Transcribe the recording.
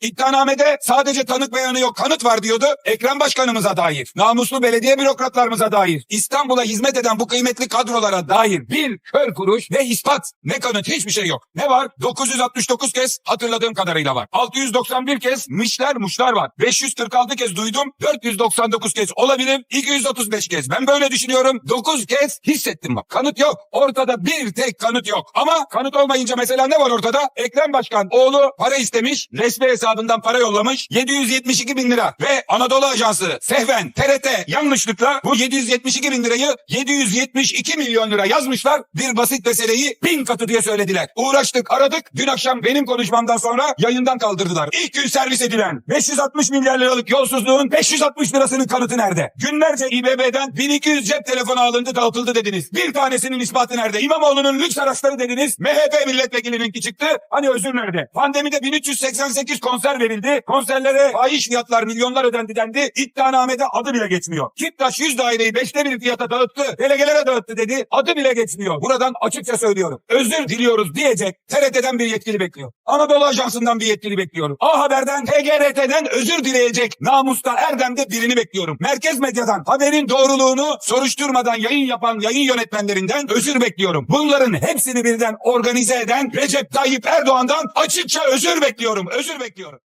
İddianamede sadece tanık beyanı yok kanıt var diyordu. Ekrem Başkanımıza dair, namuslu belediye bürokratlarımıza dair, İstanbul'a hizmet eden bu kıymetli kadrolara dair bir kör kuruş ne ispat ne kanıt hiçbir şey yok. Ne var? 969 kez hatırladığım kadarıyla var. 691 kez mişler muşlar var. 546 kez duydum. 499 kez olabilir. 235 kez. Ben böyle düşünüyorum. 9 kez hissettim bak. Kanıt yok. Ortada bir tek kanıt yok. Ama kanıt olmayınca mesela ne var ortada? Ekrem Başkan oğlu para istemiş. Resmi hesabından para yollamış. 772 bin lira. Ve Anadolu Ajansı, Sehven, TRT yanlışlıkla bu 772 bin lirayı 772 milyon lira yazmışlar. Bir basit meseleyi bin katı diye söylediler. Uğraştık, aradık. Dün akşam benim konuşmamdan sonra yayından kaldırdılar. İlk gün servis edilen 560 milyar liralık yolsuzluğun 560 lirasının kanıtı nerede? Günlerce İBB'den 1200 cep telefonu alındı dağıtıldı dediniz. Bir tanesinin ispatı nerede? İmamoğlu'nun lüks araçları dediniz. MHP milletvekilininki çıktı. Hani özür nerede? Pandemide 1388 konser verildi. Konserlere fahiş fiyatlar milyonlar ödendi dendi. İddianamede adı bile geçmiyor. Kittaş 100 daireyi beşte bir fiyata dağıttı. Delegelere dağıttı dedi. Adı bile geçmiyor. Buradan açıkça söylüyorum. Özür diliyoruz diyecek TRT'den bir yetkili bekliyor. Anadolu Ajansı'ndan bir yetkili bekliyorum. A Haber'den, TGRT'den özür dileyecek namusta Erdem'de birini bekliyorum. Merkez medyadan haberin doğruluğunu soruşturmadan yayın yapan yayın yönetmenlerinden özür bekliyorum. Bunların hepsini birden organize eden Recep Tayyip Erdoğan'dan açıkça özür bekliyorum. Özür bekliyorum. mayor